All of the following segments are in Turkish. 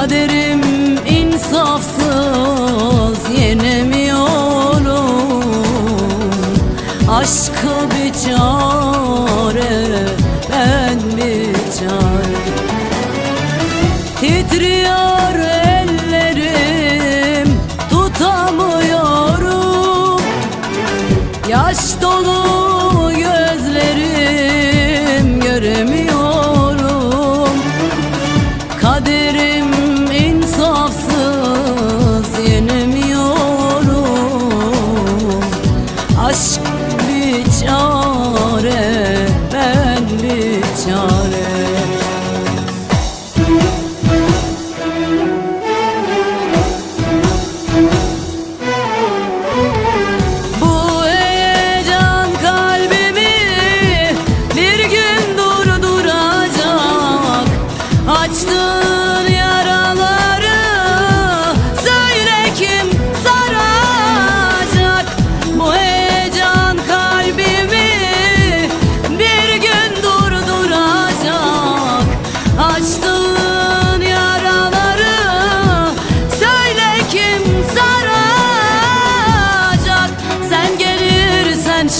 Kaderim insafsız yenemiyorum. Aşkı bir çare ben bir çare. Titriyor ellerim tutamıyorum. Yaş dolu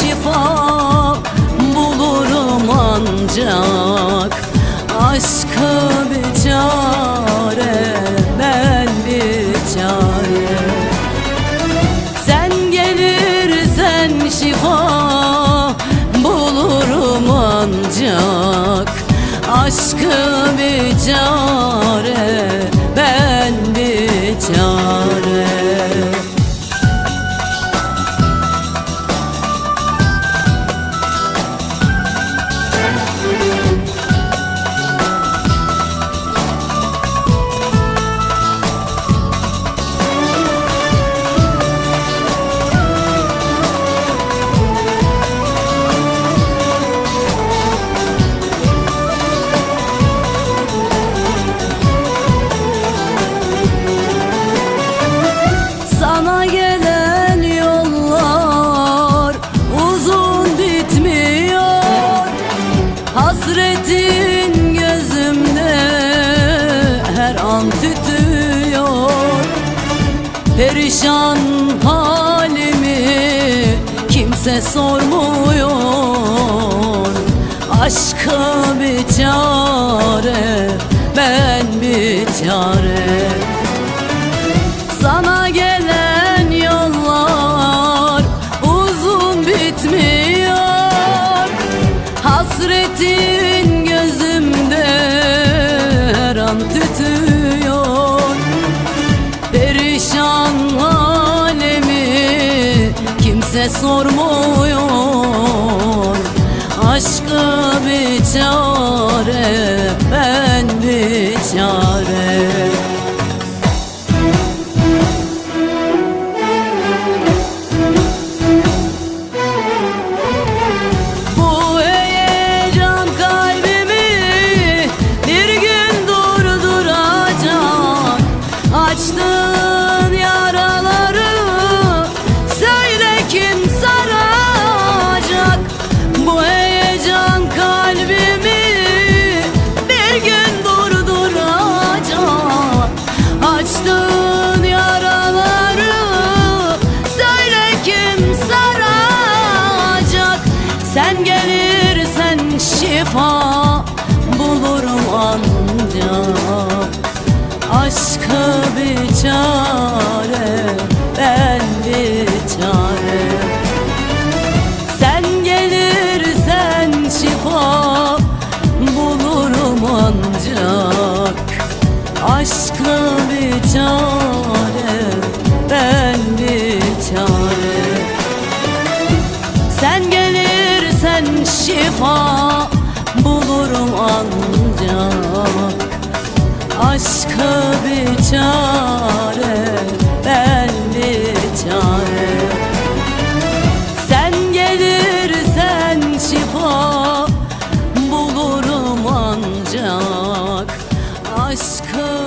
şifa bulurum ancak. Aşkı bir çare ben bir çare. Sen gelirsen şifa bulurum ancak. Aşkı bir çare her an tütüyor. Perişan halimi kimse sormuyor. Aşka bir çare ben bir çare kimse sormuyor. Aşkı bir çare ben bir çare Aşkı bir çare ben bir çare. Sen gelirsen şifa bulurum ancak. Aşkı bir çare ben bir çare. Sen gelirsen şifa bulurum ancak aşka bir çare ben bir çare. Sen gelirsen şifa bulurum ancak aşka